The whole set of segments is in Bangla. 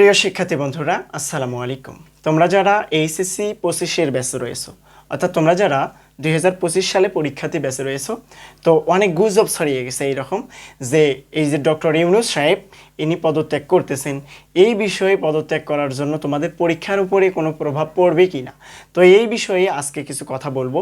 প্রিয় শিক্ষার্থী বন্ধুরা, আসসালামু আলাইকুম। তোমরা যারা এইচএসসি পঁচিশের ব্যাচে রয়েছো, অর্থাৎ তোমরা যারা দুই হাজার পঁচিশ সালে পরীক্ষাতে ব্যাচে রয়েছো, তো অনেক গুজব ছড়িয়ে গেছে এইরকম যে এই যে ডক্টর ইউনুস সাহেব ইনি পদত্যাগ করতেছেন, এই বিষয়ে পদত্যাগ করার জন্য তোমাদের পরীক্ষার উপরে কোনো প্রভাব পড়বে কি না? তো এই বিষয়ে আজকে কিছু কথা বলব।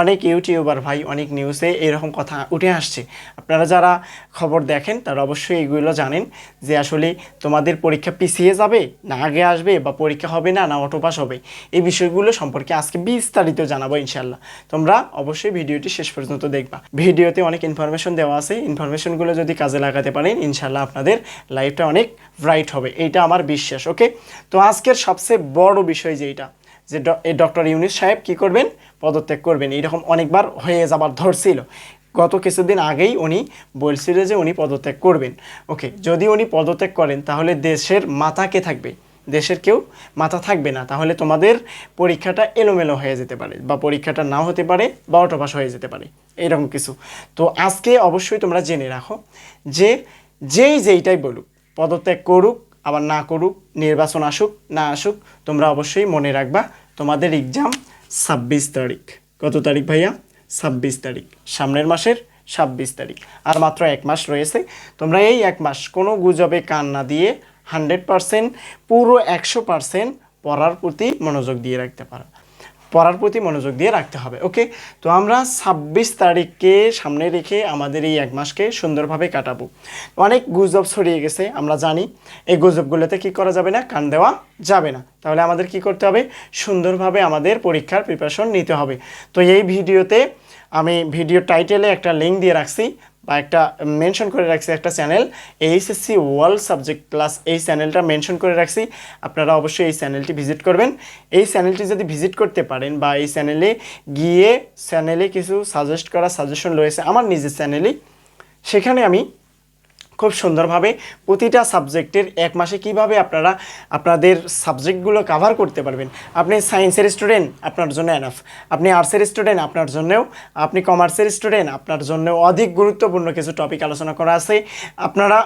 অনেক ইউটিউবার ভাই, অনেক নিউজে এরকম কথা উঠে আসছে। আপনারা যারা খবর দেখেন, তারা অবশ্যই এগুলো জানেন যে আসলে তোমাদের পরীক্ষা পিছিয়ে যাবে, না আগে আসবে বা পরীক্ষা হবে না না অটোপাস হবে। এই বিষয়গুলো সম্পর্কে আজকে বিস্তারিত জানাব ইনশাল্লাহ তোমরা অবশ্যই ভিডিওটি শেষ পর্যন্ত দেখবা। ভিডিওতে অনেক ইনফরমেশন দেওয়া আছে। ইনফরমেশনগুলো যদি কাজে লাগাতে পারেন ইনশাল্লাহ আপনাদের লাইফটা অনেক ব্রাইট হবে, এইটা আমার বিশ্বাস ওকে তো আজকের সবচেয়ে বড় বিষয় যেটা যে ডক্টর ইউনিস সাহেব কি করবেন? পদত্যাগ করবেন, এইরকম অনেকবার হয়ে যাবার ধরছিল গত কিছুদিন আগেই উনি বলছিল যে উনি পদত্যাগ করবেন ওকে যদি উনি পদত্যাগ করেন, তাহলে দেশের মাথা কে থাকবে? দেশের কেউ মাথা থাকবে না, তাহলে তোমাদের পরীক্ষাটা এলোমেলো হয়ে যেতে পারে, বা পরীক্ষাটা নাও হতে পারে, বা অটোপাস হয়ে যেতে পারে এরকম কিছু। তো আজকে অবশ্যই তোমরা জেনে রাখো যে, যেই যেইটাই বলুক পদত্যাগ করুক, আবার না করুক, নির্বাচন আসুক, না আসুক, তোমরা অবশ্যই মনে রাখবা তোমাদের এক্সাম ছাব্বিশ তারিখ। কত তারিখ ভাইয়া? ছাব্বিশ তারিখ। সামনের মাসের ছাব্বিশ তারিখ। আর মাত্র এক মাস রয়েছে। তোমরা এই এক মাস কোনো গুজবে কান না দিয়ে হান্ড্রেড পারসেন্ট পুরো একশো পারসেন্ট পড়ার প্রতি মনোযোগ দিয়ে রাখতে পারো। পড়ার প্রতি মনোযোগ দিয়ে রাখতে হবে ওকে তো আমরা ছাব্বিশ তারিখকে সামনে রেখে আমাদের এই এক মাসকে সুন্দরভাবে কাটাবো। অনেক গুজব ছড়িয়ে গেছে, আমরা জানি, এই গুজবগুলোতে কি করা যাবে না, কান দেওয়া যাবে না। তাহলে আমাদের কি করতে হবে? সুন্দরভাবে আমাদের পরীক্ষার প্রিপারেশন নিতে হবে। তো এই ভিডিওতে আমি ভিডিও টাইটেলে একটা লিঙ্ক দিয়ে রাখছি বা একটা মেনশন করে রাখছি একটা channel HSC world subject plus এই চ্যানেলটা মেনশন করে রাখছি। আপনারা অবশ্যই এই চ্যানেলটি ভিজিট করবেন। এই চ্যানেলটি যদি ভিজিট করতে পারেন বা এই চ্যানেলে গিয়ে চ্যানেলে কিছু সাজেস্ট করা সাজেশন রয়েছে আমার নিজের চ্যানেলেই সেখানে আমি খুব সুন্দরভাবে প্রতিটা সাবজেক্টের এক মাসে কীভাবে আপনারা আপনাদের সাবজেক্টগুলো কাভার করতে পারবেন। আপনি সায়েন্সের স্টুডেন্ট আপনার জন্য এনাফ আপনি আর্টসের স্টুডেন্ট আপনার জন্যও। আপনি কমার্সের স্টুডেন্ট আপনার জন্যও অধিক গুরুত্বপূর্ণ কিছু টপিক আলোচনা করা আছে। আপনারা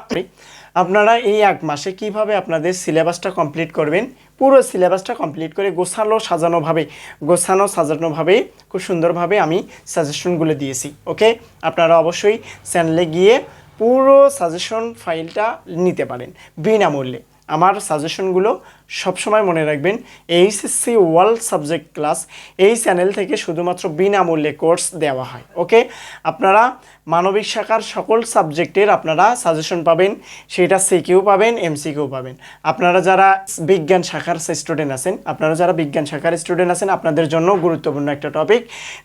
আপনারা এই এক মাসে কীভাবে আপনাদের সিলেবাসটা কমপ্লিট করবেন? পুরো সিলেবাসটা কমপ্লিট করে গোছালো, সাজানোভাবে, গোছানো, সাজানোভাবে, খুব সুন্দরভাবে আমি সাজেশনগুলো দিয়েছি ওকে আপনারা অবশ্যই চ্যানেলে গিয়ে পুরো সাজেশন ফাইলটা নিতে পারেন। বিনামূল্যে। আমার সাজেশনগুলো সবসময় মনে রাখবেন এইচএসসি ওয়ার্ল্ড সাবজেক্ট ক্লাস এই চ্যানেল থেকে শুধুমাত্র বিনামূল্যে কোর্স দেওয়া হয় ওকে আপনারা মানবিক শাখার সকল সাবজেক্টের আপনারা সাজেশন পাবেন, সেটা সিকিউ পাবেন এমসিকিউ পাবেন। আপনারা যারা বিজ্ঞান শাখার স্টুডেন্ট আছেন, আপনারা যারা বিজ্ঞান শাখার স্টুডেন্ট আছেন, আপনাদের জন্য গুরুত্বপূর্ণ একটা টপিক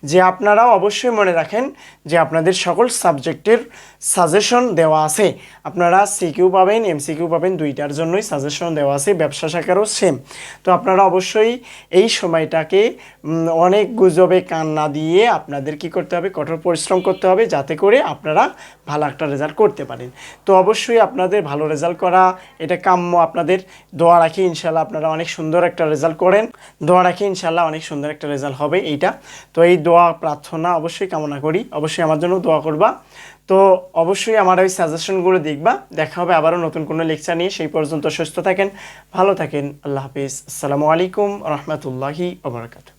যে আপনারাও অবশ্যই মনে রাখেন যে আপনাদের সকল সাবজেক্টের সাজেশন দেওয়া আছে। আপনারা সিকিউ পাবেন এমসিকিউ পাবেন, দুইটার জন্যই সাজেশন দেওয়া আছে, ব্যবসা শাখারও সেম তো আপনারা অবশ্যই এই সময়টাকে অনেক গুজবে কান না দিয়ে আপনাদের কি করতে হবে? কঠোর পরিশ্রম করতে হবে যাতে করে আপনারা ভালো একটা রেজাল্ট করতে পারেন। তো অবশ্যই আপনাদের ভালো রেজাল্ট করা, এটা কাম্য আপনাদের। দোয়া রাখি ইনশাল্লাহ আপনারা অনেক সুন্দর একটা রেজাল্ট করেন। দোয়া রাখি ইনশাল্লাহ অনেক সুন্দর একটা রেজাল্ট হবে এইটা। তো এই দোয়া, প্রার্থনা অবশ্যই কামনা করি। অবশ্যই আমার জন্য দোয়া করবা। তো অবশ্যই আমার ওই সাজেশনগুলো দেখবা। দেখা হবে আবারও নতুন কোনো লেকচার নিয়ে। সেই পর্যন্ত সুস্থ থাকেন, ভালো থাকেন। আল্লাহ হাফিজ। আসসালামু আলাইকুম রহমতুল্লাহি ওবরাকাতু